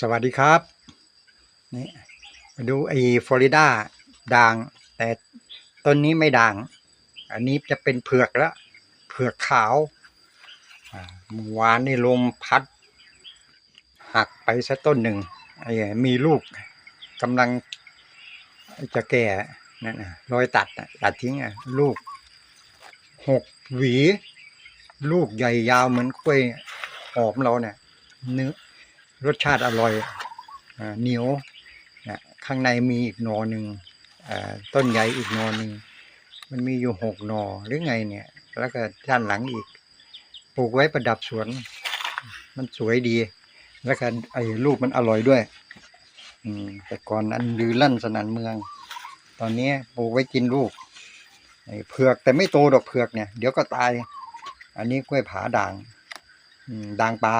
สวัสดีครับนี่มาดูไอ้ฟลอริดาด่าง แต่ต้นนี้ไม่ด่าง อันนี้จะเป็นเผือกแล้ว เผือกขาวเมื่อวานนี่ลมพัด หักไปซะต้นหนึ่งไอ้มีลูกกำลังจะแก่นั่นนะรอยตัดตัดทิ้งอะลูกหกหวี ลูกใหญ่ยาวเหมือนกล้วยหอมเราเนี่ยเนื้อ รสชาติอร่อยอ่าเหนียวนะข้างในมีอีกหนอหนึ่งอ่าต้นใหญ่อีกหนอหนึ่งมันมีอยู่หกหนอหรือไงเนี่ย แล้วก็ด้านหลังอีก ปลูกไว้ประดับสวน มันสวยดี แล้วก็ไอ้ลูกมันอร่อยด้วย อืมแต่ก่อนอันลือลั่นสนันเมือง ตอนนี้ปลูกไว้กินลูกไอ้เผือกแต่ไม่โตดอกเผือกเนี่ย เดี๋ยวก็ตาย อันนี้กล้วยผาด่างอืมด่างปลา